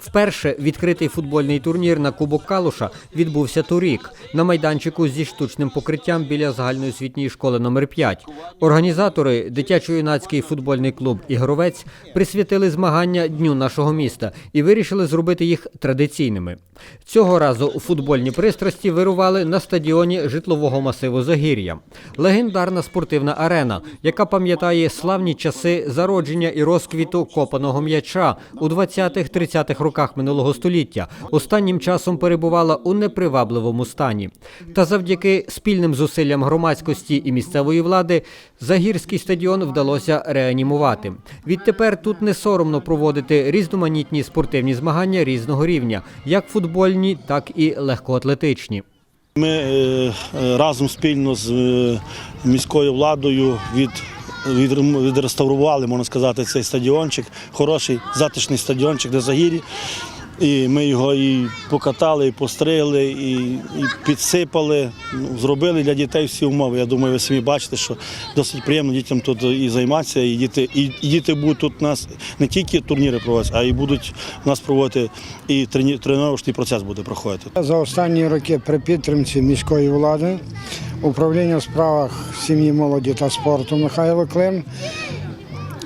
Вперше відкритий футбольний турнір на Кубок Калуша відбувся торік на майданчику зі штучним покриттям біля загальноосвітньої школи номер 5 Організатори дитячо-юнацький футбольний клуб Ігровець присвятили змагання дню нашого міста і вирішили зробити їх традиційними. Цього разу футбольні пристрасті вирували на стадіоні житлового масиву Загір'я. Легендарна спортивна арена, яка пам'ятає славні часи зародження і розквіту копаного м'яча у 20-30-х роках минулого століття, останнім часом перебувала у непривабливому стані. Та завдяки спільним зусиллям громадськості і місцевої влади Загірський стадіон вдалося реанімувати. Відтепер тут не соромно проводити різноманітні спортивні змагання різного рівня, як футбольні, так і легкоатлетичні. Ми е, е, разом спільно з е, міською владою від, відреставрували, можна сказати, цей стадіончик. Хороший, затишний стадіончик на Загір'ї. І ми його і покатали, і постригли, і, і підсипали. Ну, зробили для дітей всі умови. Я думаю, ви самі бачите, що досить приємно дітям тут і займатися, і діти, і, і діти будуть тут у нас не тільки турніри проводити, а й будуть нас проводити і тренувальний процес буде проходити. За останні роки при підтримці міської влади управління у справах сім'ї, молоді та спорту Михайло Клим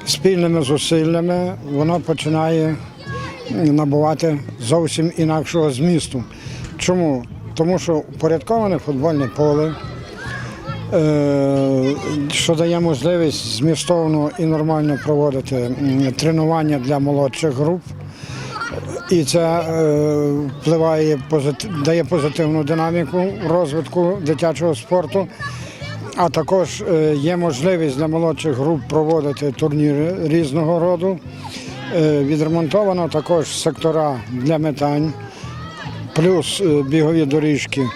спільними зусиллями воно починає набувати зовсім інакшого змісту. Чому? Тому що упорядковане футбольне поле, е, що дає можливість змістовно і нормально проводити тренування для молодших груп. І це е, впливає дає позитивну динаміку розвитку дитячого спорту. А також е, є можливість для молодших груп проводити турніри різного роду. Е, відремонтовано також сектора для метань, плюс е, бігові доріжки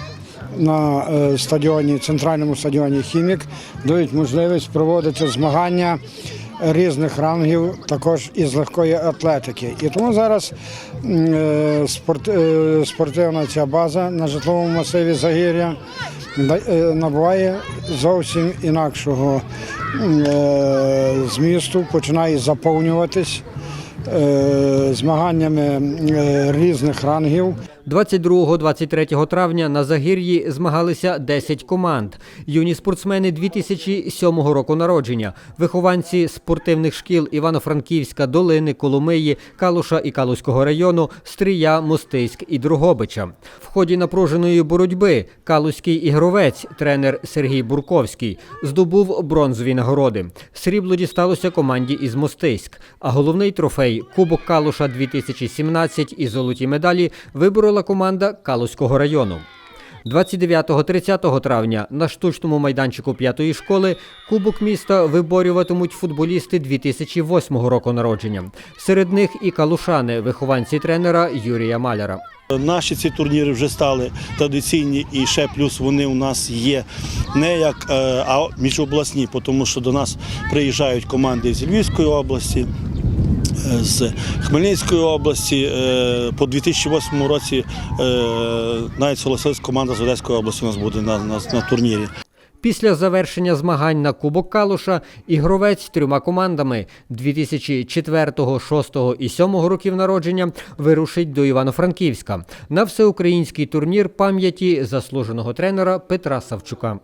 на е, стадіоні, центральному стадіоні Хімік дають можливість проводити змагання різних рангів, також із легкої атлетики. І тому зараз спортивна ця база на житловому масиві Загір'я набуває зовсім інакшого змісту, починає заповнюватись змаганнями е, різних рангів. 22-23 травня на Загір'ї змагалися 10 команд. Юні спортсмени 2007 року народження, вихованці спортивних шкіл Івано-Франківська, Долини, Коломиї, Калуша і Калуського району, Стрия, Мостиськ і Другобича. В ході напруженої боротьби Калуський ігровець, тренер Сергій Бурковський, здобув бронзові нагороди. Срібло дісталося команді із Мостиськ, а головний трофей Кубок Калуша 2017 і золоті медалі виборола команда Калуського району. 29-30 травня на штучному майданчику п'ятої школи Кубок міста виборюватимуть футболісти 2008 року народження. Серед них і калушани, вихованці тренера Юрія Маляра. Наші ці турніри вже стали традиційні і ще плюс вони у нас є не як е, а міжобласні, тому що до нас приїжджають команди з Львівської області. З Хмельницької області Е, по 2008 році е, навіть согласилась команда з Одеської області у нас буде на, на, на турнірі. Після завершення змагань на Кубок Калуша ігровець трьома командами 2004, 6 і 7 років народження вирушить до Івано-Франківська на всеукраїнський турнір пам'яті заслуженого тренера Петра Савчука.